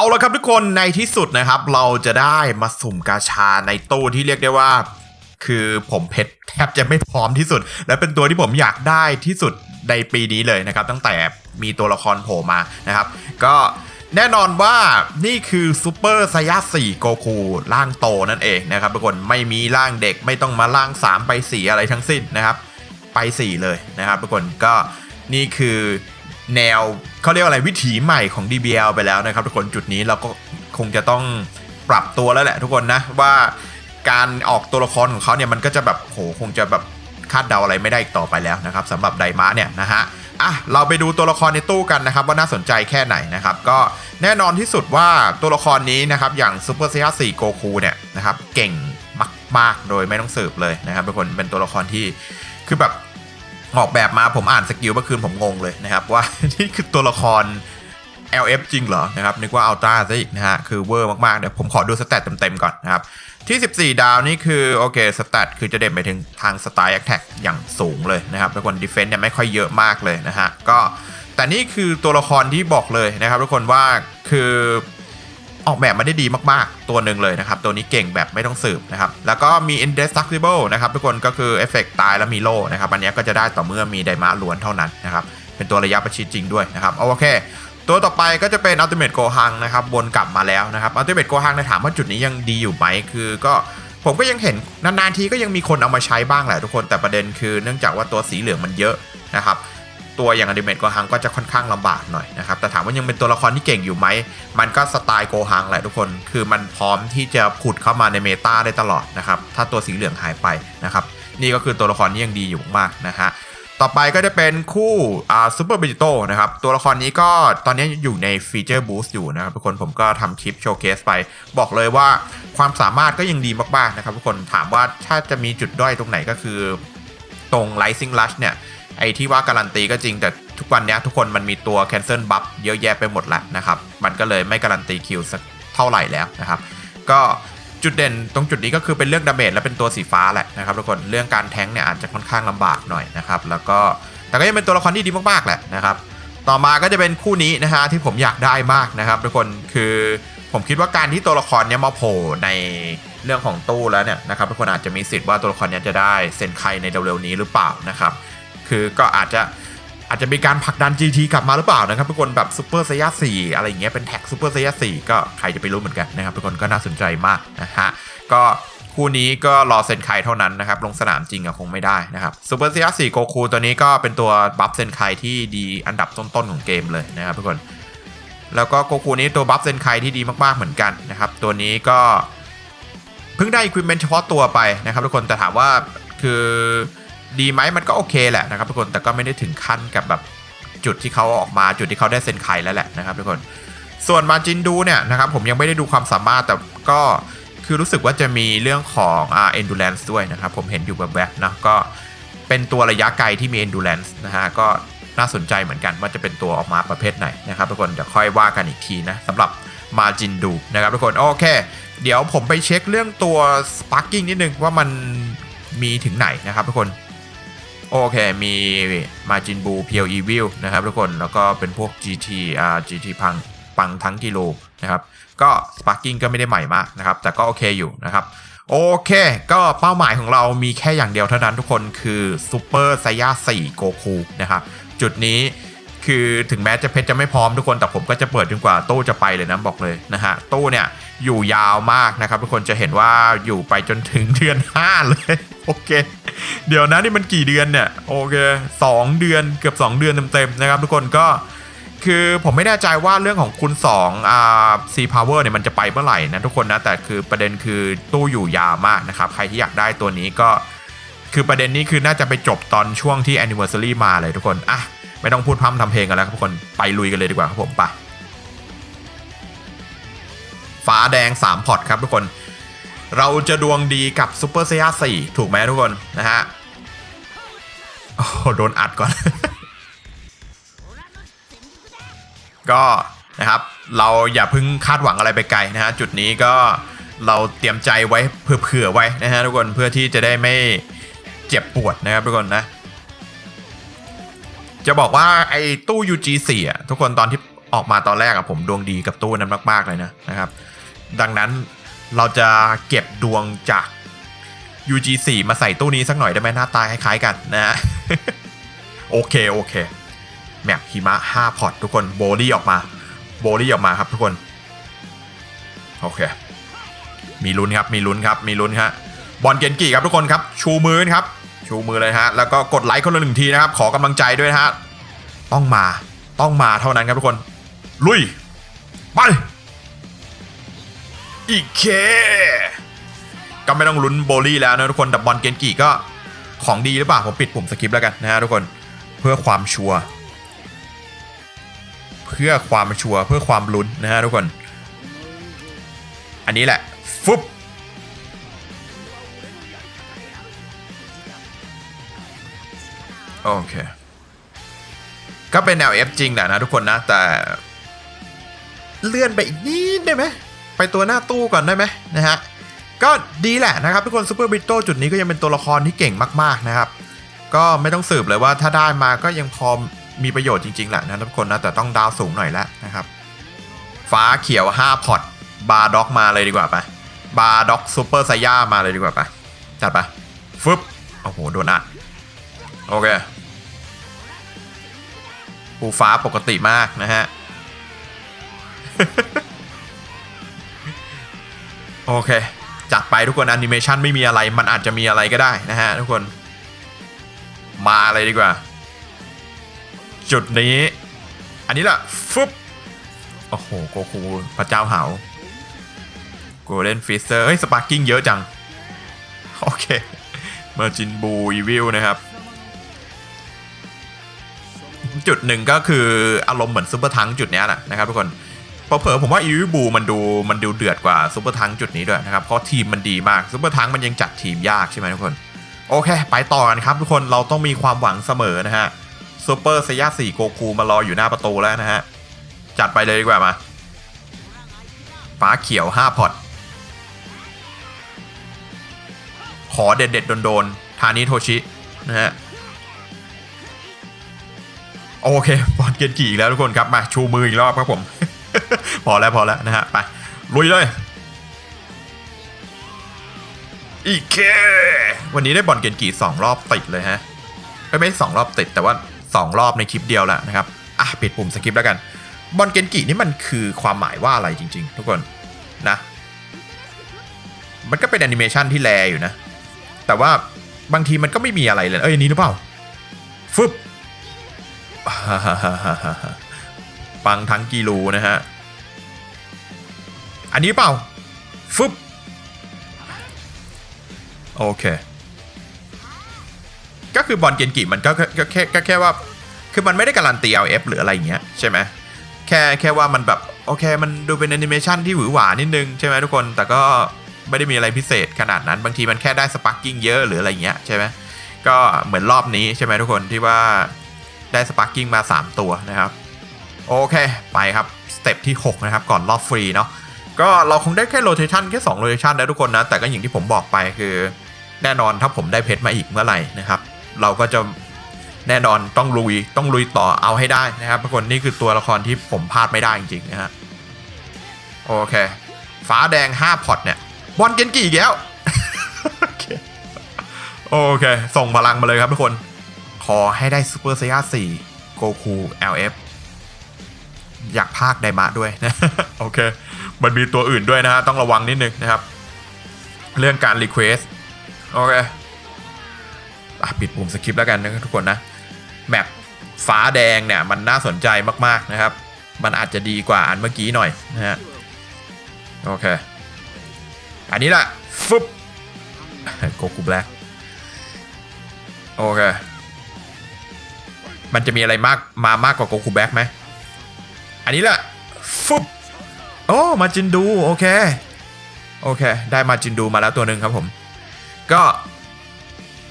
เอาละครับทุกคนในที่สุดนะครับ เราจะได้มาสุ่มกาชาในตู้ที่เรียกได้ว่า คือผมเพชรแทบจะไม่พร้อมที่สุด และเป็นตัวที่ผมอยากได้ที่สุดในปีนี้เลยนะครับ ตั้งแต่มีตัวละครโผล่มานะครับ ก็แน่นอนว่านี่คือซูเปอร์ไซยา4โกคูร่างโตนั่นเองนะครับทุกคนไม่มีร่างเด็กไม่ต้องมาร่าง 3 ไป 4 อะไรทั้งสิ้นนะครับ ไป 4 เลยนะครับทุกคนก็นี่คือ แนวเขาเรียกว่าอะไรวิถีใหม่ของ DBL ไปแล้วนะครับ ทุกคนจุดนี้เราก็คงจะต้องปรับตัวแล้วแหละ ทุกคนนะว่าการออกตัวละครของเขาเนี่ยมันก็จะแบบโหคงจะแบบคาดเดาอะไรไม่ได้อีกต่อไปแล้วนะครับสำหรับไดมะเนี่ยนะฮะอะเราไปดูตัวละครในตู้กันนะครับ ว่าน่าสนใจแค่ไหนนะครับ ก็แน่นอนที่สุดว่าตัวละครนี้นะครับอย่างซูเปอร์เซียสี่โกคูเนี่ยนะครับเก่งมาก ๆ โดยไม่ต้องสืบเลยนะครับทุกคนเป็นตัวละครที่คือแบบ ออกแบบมาผมอ่านสกิลเมื่อคืนผมงงเลยนะครับ ว่า นี่คือตัวละคร LF จริงเหรอนะครับนึกว่าอัลตร้าซะอีกนะฮะคือเวอร์มากๆ เดี๋ยวผมขอดูสเตตเต็มๆก่อนนะครับ ที่ 14 ดาวนี่คือโอเคสเตตคือจะเด่นไปถึงทางสไตล์แอคแท็กอย่างสูงเลยนะครับทุกคนดีเฟนต์เนี่ยไม่ค่อยเยอะมากเลยนะฮะก็แต่นี่คือตัวละครที่บอกเลยนะครับทุกคนว่าคือ ออกแบบมาได้ดีมากๆ ตัวหนึ่งเลยนะครับ ตัวนี้เก่งแบบไม่ต้องสืบนะครับ แล้วก็มี indestructible นะครับทุกคนก็คือเอฟเฟกตายแล้วมีโล่นะครับ อันนี้ก็จะได้ต่อเมื่อมีไดมาล้วนเท่านั้นนะครับ เป็นตัวระยะประชิดจริงด้วยนะครับโอเค ตัวต่อไปก็จะเป็น Ultimate Gohan นะครับวนกลับมาแล้วนะครับ Ultimate Gohan ในถามว่าจุดนี้ยังดีอยู่ไหมคือก็ผมก็ยังเห็นนานๆทีก็ยังมีคนเอามาใช้บ้างแหละทุกคนแต่ประเด็นคือเนื่องจากว่าตัวสีเหลืองมันเยอะนะครับ ตัวอย่างอ l ิเมตโกฮังก็จะค่อนข้างลำบากหน่อยนะครับ แต่ถามว่ายังเป็นตัวละครที่เก่งอยู่ไหม มันก็สไตล์โกฮังแหละทุกคน คือมันพร้อมที่จะผุดเข้ามาในเมตาได้ตลอดนะครับ ถ้าตัวสีเหลืองหายไปนะครับ นี่ก็คือตัวละครที่ยังดีอยู่มากนะฮะต่อไปก็จะเป็นคู่อ่าซูเปอร์เบจิโตนะครับ ตัวละครนี้ก็ตอนนี้อยู่ในฟีเจอร์บูสต์อยู่นะครับทุกคนผมก็ทำคลิปโชว์เคสไป บอกเลยว่าความสามารถก็ยังดีมาก ๆ นะครับทุกคนถามว่าถ้าจะมีจุดด้อยตรงไหนก็คือ ตรง Rising Rush เนี่ย ไอ้ที่ว่าการันตีก็จริง แต่ทุกวันนี้ทุกคนมันมีตัว cancel buff เยอะแยะไปหมดแล้วนะครับ มันก็เลยไม่การันตีคิวสักเท่าไหร่แล้วนะครับ ก็จุดเด่นตรงจุดนี้ก็คือเป็นเรื่องดาเมจและเป็นตัวสีฟ้าแหละนะครับทุกคนเรื่องการแทงเนี่ยอาจจะค่อนข้างลำบากหน่อยนะครับแล้วก็แต่ก็ยังเป็นตัวละครที่ดีมากๆแหละนะครับ ต่อมาก็จะเป็นคู่นี้นะฮะที่ผมอยากได้มากนะครับ ทุกคนคือผมคิดว่าการที่ตัวละครเนี้ยมาโผล่ในเรื่องของตู้แล้วเนี่ยนะครับทุกคนอาจจะมีสิทธิ์ว่าตัวละครเนี้ยจะได้เซนไคในเร็วๆนี้หรือเปล่านะครับ คือก็อาจจะอาจจะมีการผลักดัน GT กลับมาหรือเปล่านะครับทุกคนแบบซูเปอร์ไซย่า4อะไรอย่างเงี้ยเป็นแท็กซูเปอร์ไซย่า4ก็ใครจะไปรู้เหมือนกันนะครับทุกคนก็น่าสนใจมากนะฮะก็คู่นี้ก็รอเซนไคเท่านั้นนะครับ ลงสนามจริงอะคงไม่ได้นะครับซูเปอร์ไซย่า4โกคูตัวนี้ก็เป็นตัวบัฟเซนไคที่ดีอันดับต้นๆของเกมเลยนะครับทุกคน แล้วก็โกคูนี้ตัวบัฟเซนไคที่ดีมากๆเหมือนกันนะครับ ตัวนี้ก็ เพิ่งได้อุปกรณ์เฉพาะตัวไปนะครับทุกคนแต่ถามว่าคือ ดีไหมมันก็โอเคแหละนะครับทุกคนแต่ก็ไม่ได้ถึงขั้นกับแบบจุดที่เขาออกมาจุดที่เขาได้เซ็นไคแล้วแหละนะครับทุกคน ส่วนมาจินดูเนี่ยนะครับผมยังไม่ได้ดูความสามารถแต่ก็คือรู้สึกว่าจะมีเรื่องของอ่า endurance ด้วยนะครับผมเห็นอยู่แบบแบบนะก็เป็นตัวระยะไกลที่มี endurance นะฮะก็น่าสนใจเหมือนกันว่าจะเป็นตัวออกมาประเภทไหนนะครับทุกคนเดี๋ยวค่อยว่ากันอีกทีนะสำหรับมาจินดูนะครับทุกคนโอเค เดี๋ยวผมไปเช็คเรื่องตัว sparking นิดนึงว่ามันมีถึงไหนนะครับทุกคน โอเค มีมาจินบูเพียวอีวิลนะครับทุกคน แล้วก็เป็นพวก GT อ่า GT พังปังทั้งกิโลนะครับก็ Sparking ก็ไม่ได้ใหม่มากนะครับ แต่ก็โอเคอยู่นะครับ โอเค ก็เป้าหมายของเรามีแค่อย่างเดียวเท่านั้นทุกคนคือซูเปอร์ไซย่า4โกคูนะครับ จุดนี้ คือถึงแม้จะเพชรจะไม่พร้อมทุกคนแต่ผมก็จะเปิดจนกว่าตู้จะไปเลยนะบอกเลยนะฮะตู้เนี่ยอยู่ยาวมากนะครับ ทุกคนจะเห็นว่าอยู่ไปจนถึงเดือน 5 เลย โอเค เดี๋ยวนะนี่มันกี่เดือนเนี่ยโอเคสองเดือนเกือบ 2 เดือนเต็มๆนะครับ ทุกคนก็คือผมไม่แน่ใจว่าเรื่องของคุณ2อ่าซีพาวเวอร์เนี่ยมันจะไปเมื่อไหร่นะทุกคนนะแต่คือประเด็นคือตู้อยู่ยาวมากนะครับ ใครที่อยากได้ตัวนี้ก็ คือประเด็นนี้คือน่าจะไปจบตอนช่วงที่ anniversary มาเลยทุกคนอะ ไม่ต้องพูดพร่ำทำเพลงกันแล้วครับทุกคนไปลุยกันเลยดีกว่าครับผมไปฟ้าแดง 3 พอร์ตครับทุกคน เราจะดวงดีกับซูเปอร์เซีย4ถูกไหมทุกคนนะฮะโอ้โดนอัดก่อน ก็นะครับเราอย่าพิ่งคาดหวังอะไรไปไกลนะฮะจุดนี้ก็เราเตรียมใจไว้เผื่อๆไว้นะฮะทุกคนเพื่อที่จะได้ไม่เจ็บปวดนะครับทุกคนนะ จะบอกว่าไอ้ตู้ UG4 อะทุกคนตอนที่ออกมาตอนแรกอะผมดวงดีกับตู้นั้นมาก ๆ เลยนะนะครับ ดังนั้นเราจะเก็บดวงจาก UG4 มาใส่ตู้นี้สักหน่อยได้ไหมหน้าตาคล้าย ๆ กันนะฮะโอเค โอเค แมปหิมะ 5 พอร์ตทุกคนโบลี่ออกมา โบลี่ออกมาครับทุกคน โอเค มีลุ้นครับ มีลุ้นครับ มีลุ้นฮะบอลเกนกี่ครับทุกคนครับ ชูมือครับ ชูมือเลยฮะ แล้วก็กดไลค์คนละหนึ่งทีนะครับ ขอกำลังใจด้วยฮะ ต้องมา ต้องมาเท่านั้นครับทุกคน ลุย ไป อีกเค ก็ไม่ต้องลุ้นโบลี่แล้วนะทุกคนแต่บอลเกนกี่ก็ของดีหรือเปล่า ผมปิดปุ่มสกิปแล้วกันนะฮะทุกคน เพื่อความชัวร์ เพื่อความชัวร์ เพื่อความลุ้นนะฮะทุกคน อันนี้แหละฟึบ โอเค ก็เป็นแนว F จริงแหละนะทุกคนนะ แต่ เลื่อนไปอีกนิดได้ไหม ไปตัวหน้าตู้ก่อนได้ไหมนะฮะ ก็ดีแหละนะครับทุกคนซูเปอร์บิโตจุดนี้ก็ยังเป็นตัวละครที่เก่งมาก ๆนะครับ ก็ไม่ต้องสืบเลยว่าถ้าได้มาก็ยังพอมีประโยชน์จริงๆแหละนะทุกคนนะ แต่ต้องดาวสูงหน่อยแล้วนะครับ ฟ้าเขียว 5 พอตบาร์ด็อกมาเลยดีกว่าไปบาร์ด็อกซูเปอร์ไซย่ามาเลยดีกว่าไปจัดไปฟึบโอ้โหโดนอัด โอเคปูฟ้าปกติมากนะฮะ โอเค จัดไปทุกคนแอนิเมชันไม่มีอะไร มันอาจจะมีอะไรก็ได้นะฮะทุกคน มาเลยดีกว่า จุดนี้ อันนี้แหละฟึบโอ้โห โกคูพระเจ้าเหาโกลเด้นฟิสเซอร์ เฮ้ย สปาร์กิ้งเยอะจัง โอเคเมอร์จินบูอีวิลนะครับ จุดหนึ่งก็คืออารมณ์เหมือนซูเปอร์ทังจุดนี้แหละนะครับทุกคนเผลอผมว่าอีวิบูมันดูมันดูเดือดกว่าซูเปอร์ทังจุดนี้ด้วยนะครับเพราะทีมมันดีมากซูเปอร์ทังมันยังจัดทีมยากใช่ไหมทุกคนโอเค ไปต่อกันครับทุกคนเราต้องมีความหวังเสมอนะฮะซูเปอร์ไซย่าสี่โกคูมารออยู่หน้าประตูแล้วนะฮะจัดไปเลยดีกว่ามาฟ้าเขียว5พอตขอเด็ดๆโดนๆทานิโทชินะฮะ โอเคบอลเกนกี่อีกแล้วทุกคนครับมาชูมืออีกรอบครับผม พอแล้วพอแล้วนะฮะไปลุยเลยอีเค วันนี้ได้บอลเกนกี่สองรอบติดเลยฮะเอ้ยไม่สองรอบติดแต่ว่าสองรอบในคลิปเดียวแหละนะครับอะปิดปุ่มสกิปแล้วกัน บอลเกนกินี่มันคือความหมายว่าอะไรจริง ๆ ทุกคนนะ มันก็เป็นแอนิเมชันที่แลอยู่นะ แต่ว่าบางทีมันก็ไม่มีอะไรเลย เอ้ยนนี้หรือเปล่าฟึบ ปังทั้งกิโลนะฮะ อันนี้เปล่า ฟึบ โอเค ก็คือบอลเกนกิมันก็ก็แค่ก็แค่ว่า คือมันไม่ได้การันตี LF หรืออะไรอย่างเงี้ยใช่ไหมแค่แค่ว่ามันแบบ โอเค มันดูเป็นแอนิเมชันที่หวือหวานิดนึง ใช่ไหมทุกคน แต่ก็ไม่ได้มีอะไรพิเศษขนาดนั้น บางทีมันแค่ได้สปาร์กิ้งเยอะหรืออะไรเงี้ยใช่ไหมก็เหมือนรอบนี้ใช่ไหมทุกคนที่ว่า ได้สปาร์กิ้งมา 3 ตัวนะครับ โอเค ไปครับ สเต็ปที่ 6 นะครับ ก่อนรอบฟรีเนาะก็เราคงได้แค่โรเทชันแค่2โรเทชันนะทุกคนนะ แต่ก็อย่างที่ผมบอกไปคือ แน่นอนถ้าผมได้เพชรมาอีกเมื่อไหร่นะครับ เราก็จะแน่นอนต้องลุยต้องลุยต่อเอาให้ได้นะครับทุกคนนี่คือตัวละครที่ผมพลาดไม่ได้จริงๆนะฮะโอเค ฟ้าแดง 5 พอตเนี่ย บอลเกนกี่อีกแล้วโอเค ส่งพลังมาเลยครับทุกคน ขอให้ได้ซูเปอร์ไซย่า4โกคู LF อยากพากไดมะด้วยนะโอเค มันมีตัวอื่นด้วยนะฮะ ต้องระวังนิดนึงนะครับ เรื่องการรีเควสโอเคอปิดปุ่มสคริปต์แล้วกันนะทุกคนนะ แมปฟ้าแดงเนี่ย มันน่าสนใจมากๆนะครับ มันอาจจะดีกว่าอันเมื่อกี้หน่อยนะฮะ โอเค อันนี้แหละฟึบโกคูแบล็กโอเค มันจะมีอะไรมากมามากกว่าโกคูแบ็กไหมอันนี้แหละฟึบโอ้มาจินดูโอเคโอเค ได้มาจินดูมาแล้วตัวหนึ่งครับผม ก็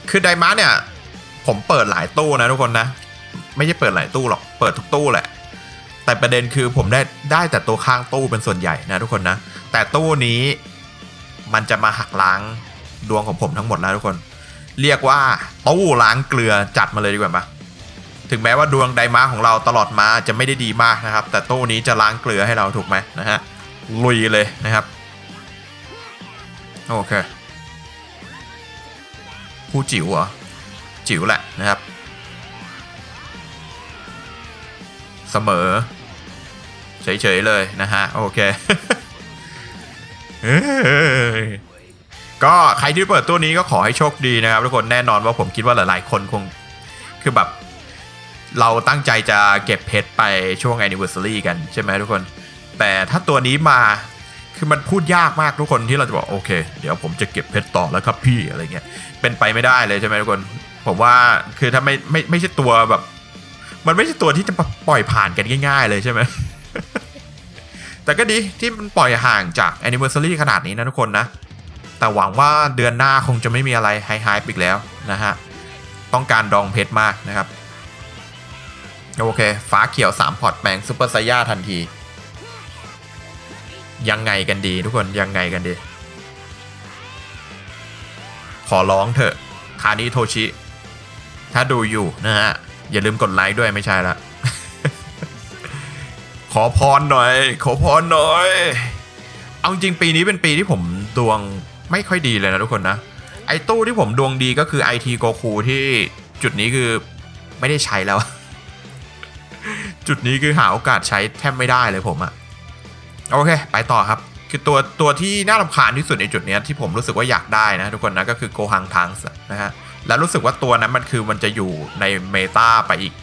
คือไดมาร์เนี่ย ผมเปิดหลายตู้นะทุกคนนะ ไม่ใช่เปิดหลายตู้หรอก เปิดทุกตู้แหละ แต่ประเด็นคือผมได้ได้แต่ตัวข้างตู้เป็นส่วนใหญ่นะทุกคนนะ แต่ตู้นี้มันจะมาหักล้างดวงของผมทั้งหมดแล้วทุกคน เรียกว่าตู้ล้างเกลือจัดมาเลยดีกว่าปะ ถึงแม้ว่าดวงไดมาของเราตลอดมาจะไม่ได้ดีมากนะครับ แต่ตู้นี้จะล้างเกลือให้เราถูกไหมนะฮะลุยเลยนะครับ โอเคผู้จิ๋วเหรอ จิ๋วแหละนะครับ เสมอ เฉยๆเลยนะฮะ โอเคก็ใครที่เปิดตัวนี้ก็ขอให้โชคดีนะครับทุกคนแน่นอนว่าผมคิดว่าหลายๆคนคง คือแบบ เราตั้งใจจะเก็บเพชรไปช่วง anniversary กันใช่ไหมทุกคน แต่ถ้าตัวนี้มาคือมันพูดยากมากทุกคนที่เราจะบอกโอเค เดี๋ยวผมจะเก็บเพชรต่อแล้วครับพี่อะไรเงี้ยเป็นไปไม่ได้เลยใช่ไหมทุกคน ผมว่าคือถ้าไม่ไม่ไม่ใช่ตัวแบบ มันไม่ใช่ตัวที่จะปล่อยผ่านกันง่าย ๆ เลยใช่ไหมแต่ก็ดีที่มันปล่อยห่างจาก anniversary ขนาดนี้นะทุกคนนะ แต่หวังว่าเดือนหน้าคงจะไม่มีอะไรไฮไฮอีกแล้วนะฮะ ต้องการดองเพชรมากนะครับ โอเค ฟ้าเขียว 3 พอร์ตแปลงซูเปอร์ไซย่าทันที ยังไงกันดีทุกคนยังไงกันดี ขอร้องเถอะ คานิโทชิ ถ้าดูอยู่นะฮะ อย่าลืมกดไลค์ด้วยไม่ใช่ละ ขอพรหน่อย ขอพรหน่อย เอาจริงปีนี้เป็นปีที่ผมดวงไม่ค่อยดีเลยนะทุกคนนะ ไอตู้ที่ผมดวงดีก็คือ IT โกคูที่จุดนี้คือไม่ได้ใช้แล้ว จุดนี้คือหาโอกาสใช้แทบไม่ได้เลยผมอะโอเค ไปต่อครับ คือตัวตัวที่น่ารำคาญที่สุดในจุดนี้ที่ผมรู้สึกว่าอยากได้นะทุกคนนะก็คือโกฮังทังส์นะฮะแล้วรู้สึกว่าตัวนั้นมันคือมันจะอยู่ในเมตาไปอีก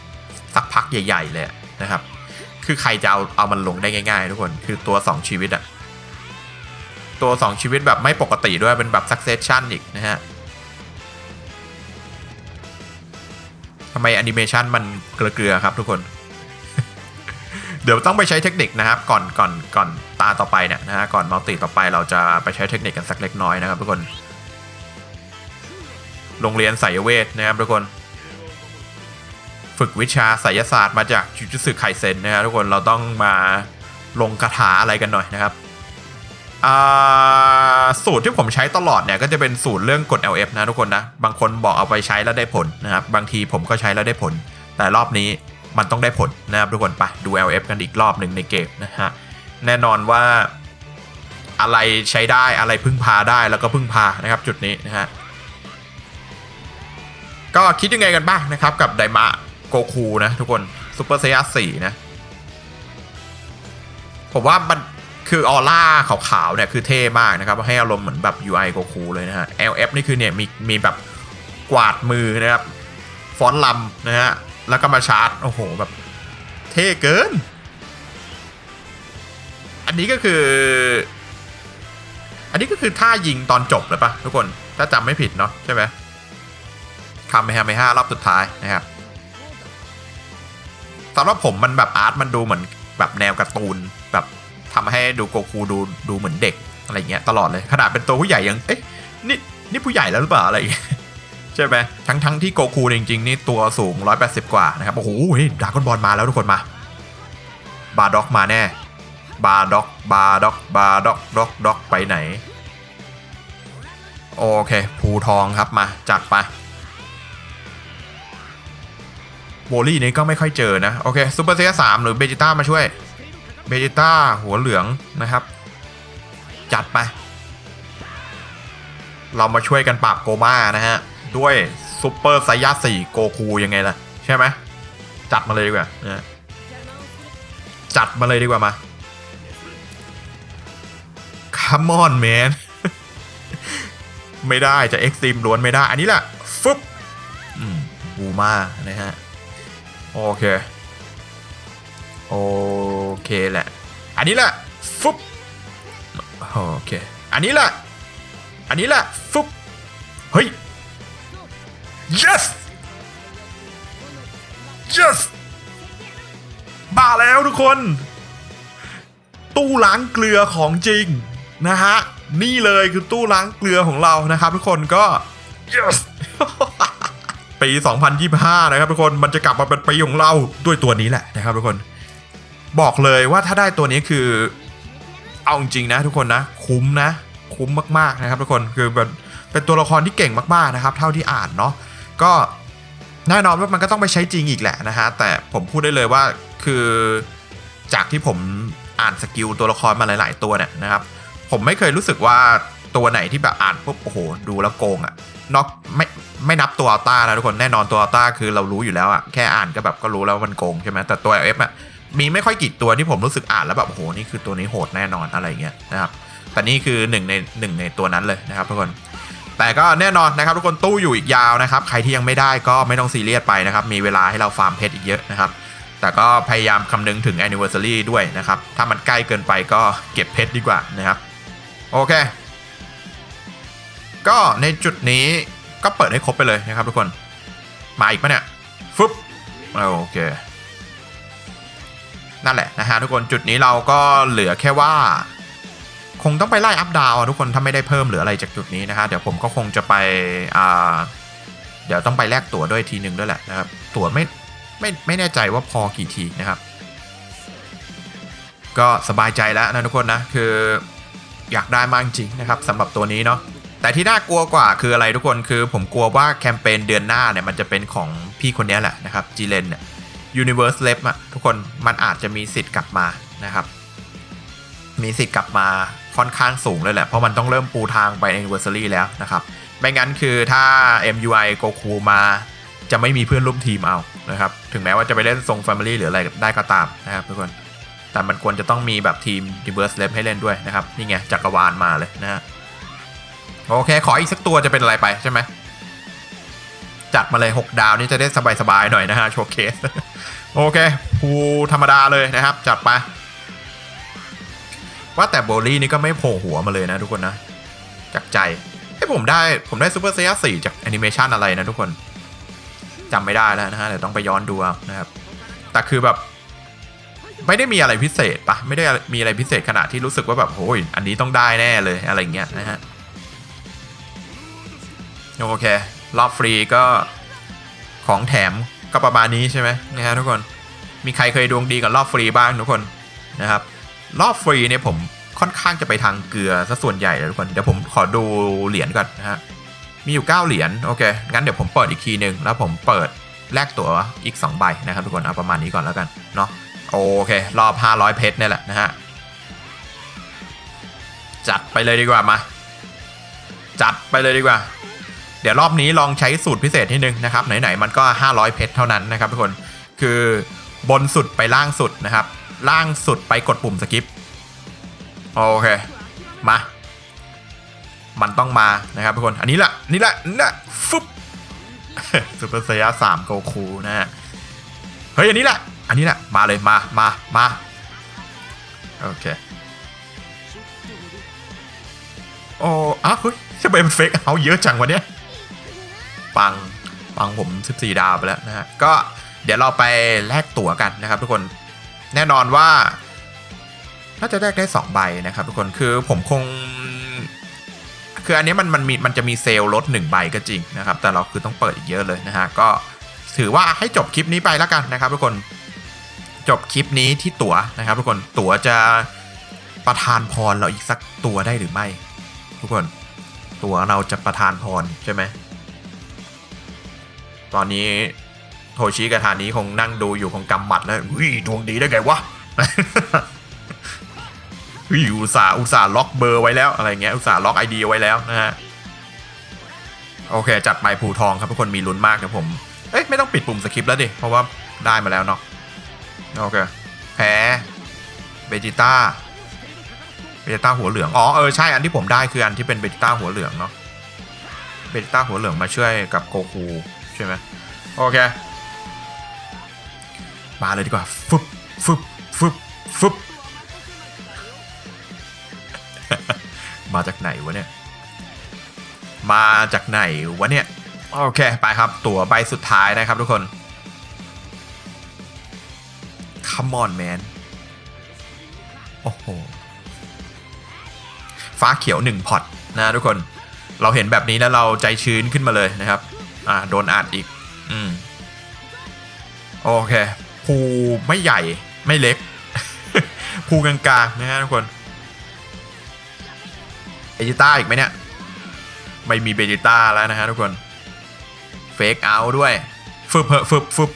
สักพักใหญ่ๆเลยนะครับ คือใครจะเอาเอามันลงได้ง่ายๆ ทุกคนคือตัว 2 ชีวิตอะตัว 2 ชีวิตแบบไม่ปกติด้วยเป็นแบบ succession อีกนะฮะทำไมแอนิเมชันมันเกลือๆครับทุกคน เดี๋ยวต้องไปใช้เทคนิคนะครับก่อนก่อนก่อนตาต่อไปเนี่ยนะฮะก่อนมัลติต่อไปเราจะไปใช้เทคนิคกันสักเล็กน้อยนะครับทุกคน โรงเรียนไสยเวทนะครับทุกคน ฝึกวิชาไสยศาสตร์มาจากจูจูสึไคเซนนะครับทุกคนเราต้องมาลงคาถาอะไรกันหน่อยนะครับสูตรที่ผมใช้ตลอดเนี่ยก็จะเป็นสูตรเรื่องกด LF นะทุกคนนะ บางคนบอกเอาไปใช้แล้วได้ผลนะครับ บางทีผมก็ใช้แล้วได้ผล แต่รอบนี้ มันต้องได้ผลนะครับทุกคนไปดู LF กันอีกรอบหนึ่งในเกมนะฮะแน่นอนว่าอะไรใช้ได้อะไรพึ่งพาได้แล้วก็พึ่งพานะครับจุดนี้นะฮะก็คิดยังไงกันบ้างนะครับกับไดมะโกคูนะทุกคนซูเปอร์เซียสี่นะ ผมว่ามันคือออร่าขาวๆเนี่ยคือเท่มากนะครับ ให้อารมณ์เหมือนแบบ UI โกคูเลยนะฮะ LF นี่คือเนี่ยมีมีแบบกวาดมือนะครับ ฟอนต์ลำนะฮะ แล้วก็มาชาร์จ โอ้โห แบบ เท่เกิน อันนี้ก็คือ อันนี้ก็คือท่ายิงตอนจบเลยปะทุกคน ถ้าจำไม่ผิดเนาะใช่ไหมคำเมฮาเมฮารอบสุดท้ายนะครับสำหรับผมมันแบบอาร์ตมันดูเหมือนแบบแนวการ์ตูนแบบทำให้ดูโกคูดูดูเหมือนเด็กอะไรเงี้ยตลอดเลยขนาดเป็นตัวผู้ใหญ่ยังเอ๊ะนี่นี่ผู้ใหญ่แล้วหรือเปล่าอะไรอย่างเงี้ย ใช่ไหมทั้งทั้งที่โกคูจริงๆนี่ตัวสูง 180 กว่านะครับ โอ้โหดรากอนบอลมาแล้วทุกคนมา บาด็อกมาแน่ บาด็อก บาด็อก บาด็อกด็อกด็อกไปไหน โอเคภูทองครับมา จัดไปโวลี่นี้ก็ไม่ค่อยเจอนะ โอเคซูเปอร์เซียสามหรือเบจิต้ามาช่วยเบจิต้าหัวเหลืองนะครับ จัดไป เรามาช่วยกันปราบโกมานะฮะ ด้วยซูเปอร์ไซยาสี่โกคูยังไงล่ะ ใช่ไหมจัดมาเลยดีกว่านะจัดมาเลยดีกว่ามา Come on man ไม่ได้จะเอ็กซ์ตรีมล้วนไม่ได้ อันนี้แหละฟึบอืมบูมานะฮะ โอเค โอเคแหละ อันนี้แหละฟึบโอเค อันนี้แหละ อันนี้แหละฟึบเฮ้ย คน ตู้ล้างเกลือของจริงนะฮะนี่เลยคือตู้ล้างเกลือของเรานะครับ ทุกคนก็ yes ปี 2025 นะครับทุกคนมันจะกลับมาเป็นปีของเราด้วยตัวนี้แหละนะครับทุกคน บอกเลยว่าถ้าได้ตัวนี้คือ เอาจริงนะทุกคนนะ คุ้มนะ คุ้มมากๆนะครับ ทุกคนคือเป็นเป็นตัวละครที่เก่งมากๆนะครับ เท่าที่อ่านเนาะก็แน่นอนว่ามันก็ต้องไปใช้จริงอีกแหละนะฮะแต่ผมพูดได้เลยว่าคือ จากที่ผมอ่านสกิลตัวละครมาหลาย ๆ ตัวเนี่ยนะครับ ผมไม่เคยรู้สึกว่าตัวไหนที่แบบอ่านปุ๊บโอ้โหดูแล้วโกงอะนอกไม่ไม่นับตัวอัลต้านะทุกคนแน่นอนตัวอัลต้าคือเรารู้อยู่แล้วอะแค่อ่านก็แบบก็รู้แล้วว่ามันโกงใช่ไหมแต่ตัวเอฟอะมีไม่ค่อยกี่ตัวที่ผมรู้สึกอ่านแล้วแบบโอ้โหนี่คือตัวนี้โหดแน่นอนอะไรเงี้ยนะครับแต่นี่คือหนึ่งในหนึ่งในตัวนั้นเลยนะครับทุกคนแต่ก็แน่นอนนะครับทุกคนตู้อยู่อีกยาวนะครับ ใครที่ยังไม่ได้ก็ไม่ต้องซีเรียสไปนะครับ มีเวลาให้เราฟาร์มเพชรอีกเยอะนะครับ แต่ก็พยายามคำนึงถึง anniversary ด้วยนะครับ ถ้ามันใกล้เกินไปก็เก็บเพชรดีกว่านะครับ โอเค ก็ในจุดนี้ก็เปิดให้ครบไปเลยนะครับทุกคน มาอีกปะเนี่ย ฟึบ โอเค นั่นแหละนะฮะทุกคนจุดนี้เราก็เหลือแค่ว่า คงต้องไปไล่อัพดาวทุกคนถ้าไม่ได้เพิ่มหรืออะไรจากจุดนี้นะฮะเดี๋ยวผมก็คงจะไปอ่าเดี๋ยวต้องไปแลกตั๋วด้วยทีหนึ่งด้วยแหละนะครับตั๋วไม่ ไม่ไม่แน่ใจว่าพอกี่ทีนะครับ ก็สบายใจแล้วนะทุกคนนะคืออยากได้มากจริงนะครับสำหรับตัวนี้เนาะแต่ที่น่ากลัวกว่าคืออะไรทุกคนคือผมกลัวว่าแคมเปญเดือนหน้าเนี่ยมันจะเป็นของพี่คนนี้แหละนะครับจีเลนเนี่ย Universe l e อะทุกคนมันอาจจะมีสิทธิ์กลับมานะครับ มีสิทธิ์กลับมาค่อนข้างสูงเลยแหละ เพราะมันต้องเริ่มปูทางไป Anniversary แล้วนะครับ ไม่งั้นคือถ้า MUI Goku มาจะไม่มีเพื่อนร่วมทีมเอา นะครับ ถึงแม้ว่าจะไปเล่นทรง Family หรืออะไรได้ก็ตามนะครับทุกคน แต่มันควรจะต้องมีแบบทีม Universe l e p ให้เล่นด้วยนะครับ นี่ไงจักรวาลมาเลยนะฮะ โอเค ขออีกสักตัวจะเป็นอะไรไปใช่ไหม จัดมาเลย 6 ดาวนี่จะได้สบายๆหน่อยนะฮะโชว์เคส โอเคภูธรรมดาเลยนะครับ จัดไป ว่าแต่โบลี่นี่ก็ไม่โผล่หัวมาเลยนะทุกคนนะ จากใจไอ้ผมได้ผมได้ซูเปอร์เซียสี่จากแอนิเมชันอะไรนะทุกคน จำไม่ได้แล้วนะฮะเดี๋ยวต้องไปย้อนดูนะครับ แต่คือแบบ ไม่ได้มีอะไรพิเศษปะไม่ได้มีอะไรพิเศษขนาดที่รู้สึกว่าแบบโอ้ยอันนี้ต้องได้แน่เลยอะไรอย่างเงี้ยนะฮะโอเค รอบฟรีก็ของแถมก็ประมาณนี้ใช่ไหมนะฮะทุกคนมีใครเคยดวงดีกับรอบฟรีบ้างทุกคนนะครับ รอบฟรีเนี่ยผมค่อนข้างจะไปทางเกลือซะส่วนใหญ่เลยทุกคนเดี๋ยวผมขอดูเหรียญก่อนนะฮะ มีอยู่ 9 เหรียญโอเค งั้นเดี๋ยวผมเปิดอีกทีนึง แล้วผมเปิดแลกตั๋วอีก 2 ใบนะครับทุกคนเอาประมาณนี้ก่อนแล้วกันเนาะโอเค รอบ 500 เพชรนี่แหละนะฮะ จัดไปเลยดีกว่ามา จัดไปเลยดีกว่า เดี๋ยวรอบนี้ลองใช้สูตรพิเศษนิดนึงนะครับ ไหนๆมันก็ 500 เพชรเท่านั้นนะครับทุกคนคือบนสุดไปล่างสุดนะครับ ล่างสุดไปกดปุ่มสกิปโอเค มา มันต้องมานะครับทุกคน อันนี้แหละนี่แหละนี่แหละฟึบซูเปอร์ไซยาสามโกคูนะฮะ เฮ้ย อันนี้แหละ อันนี้แหละ มาเลยมามามาโอเค โอ้อ้าวเฮ้ยจะเป็นเฟกเอาเยอะจังวะเนี่ยปัง ปังผม 14 ดาวไปแล้วนะฮะ ก็เดี๋ยวเราไปแลกตั๋วกันนะครับทุกคน แน่นอนว่าน่าจะแลกได้ 2 ใบนะครับทุกคน คือผมคง คืออันนี้มันมันมีมันจะมีเซลล์ลด1ใบก็จริงนะครับ แต่เราคือต้องเปิดอีกเยอะเลยนะฮะ ก็ถือว่าให้จบคลิปนี้ไปแล้วกันนะครับ ทุกคน จบคลิปนี้ที่ตั๋วนะครับ ทุกคน ตั๋วจะประทานพรเราอีกสักตัวได้หรือไม่ ทุกคน ตั๋วเราจะประทานพรใช่ไหม ตอนนี้โทชิกับทานี้คงนั่งดูอยู่คงกำหมัดแล้ววิดวงดีได้ไงวะ วิอุตส่าห์อุตส่าห์ล็อกเบอร์ไว้แล้วอะไรเงี้ยอุตส่าห์ล็อกไอเดียไว้แล้วนะฮะโอเค จัดไปภูทองครับทุกคนมีลุ้นมากเดี๋ยผมเอ๊ะไม่ต้องปิดปุ่มสคริปต์แล้วดิเพราะว่าได้มาแล้วเนาะโอเคแพ้เบจิต้าเบจิต้าหัวเหลืองอ๋อเออใช่อันที่ผมได้คืออันที่เป็นเบจิต้าหัวเหลืองเนาะเบจิต้าหัวเหลืองมาช่วยกับโกคูใช่ไหมโอเคมาเลยดีกว่าฟึบฟึบฟึบฟึบ มาจากไหนวะเนี่ย มาจากไหนวะเนี่ย โอเคไปครับ ตั๋วใบสุดท้ายนะครับทุกคน Come on man โอ้โห ฟ้าเขียวหนึ่งพอตนะทุกคน เราเห็นแบบนี้แล้วเราใจชื้นขึ้นมาเลยนะครับ อ่าโดนอัดอีก อืม โอเคภูไม่ใหญ่ไม่เล็กภูกลางๆนะฮะทุกคน เบจิต้าอีกไหมเนี่ย ไม่มีเบจิต้าแล้วนะฮะทุกคน เฟกเอาด้วย ฟึบเหอะฟึบฟึบ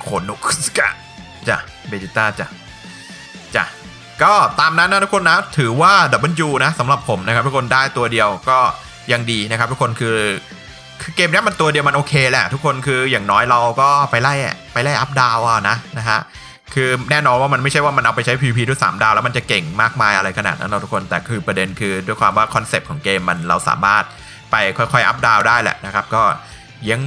โคโนคุสกะจ้ะเบจิต้าจ้ะจ้ะก็ตามนั้นนะทุกคนนะ ถือว่าดับเบิลยูนะสำหรับผมนะครับทุกคนได้ตัวเดียวก็ยังดีนะครับทุกคนคือคือเกมนี้มันตัวเดียวมันโอเคแหละ ทุกคนคืออย่างน้อยเราก็ไปไล่ไปไล่อัพดาวอะนะนะฮะ คือแน่นอนว่ามันไม่ใช่ว่ามันเอาไปใช้ PVP ด้วย3ดาวแล้วมันจะเก่งมากมายอะไรขนาดนั้นนะทุกคน แต่คือประเด็นคือด้วยความว่าคอนเซปต์ของเกมมันเราสามารถไปค่อยๆอัพดาวได้แหละนะครับ ก็ยัง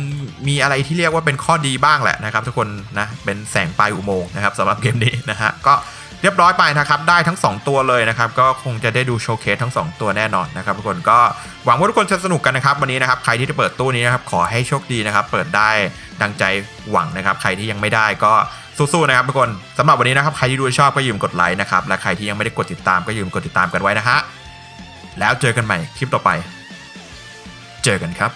มีอะไรที่เรียกว่าเป็นข้อดีบ้างแหละนะครับทุกคนนะเป็นแสงปลายอุโมงค์นะครับสำหรับเกมนี้นะฮะก็เรียบร้อยไปนะครับได้ทั้ง 2 ตัวเลยนะครับก็คงจะได้ดูโชว์เคสทั้ง 2 ตัวแน่นอนนะครับทุกคนก็หวังว่าทุกคนจะสนุกกันนะครับวันนี้นะครับใครที่จะเปิดตู้นี้นะครับขอให้โชคดีนะครับเปิดได้ ดังใจหวังนะครับ ใครที่ยังไม่ได้ก็สู้ๆนะครับทุกคนสำหรับวันนี้นะครับใครที่ดูชอบก็ยืมกดไลค์นะครับและใครที่ยังไม่ได้กดติดตามก็ยืมกดติดตามกันไว้นะฮะแล้วเจอกันใหม่คลิปต่อไป เจอกันครับ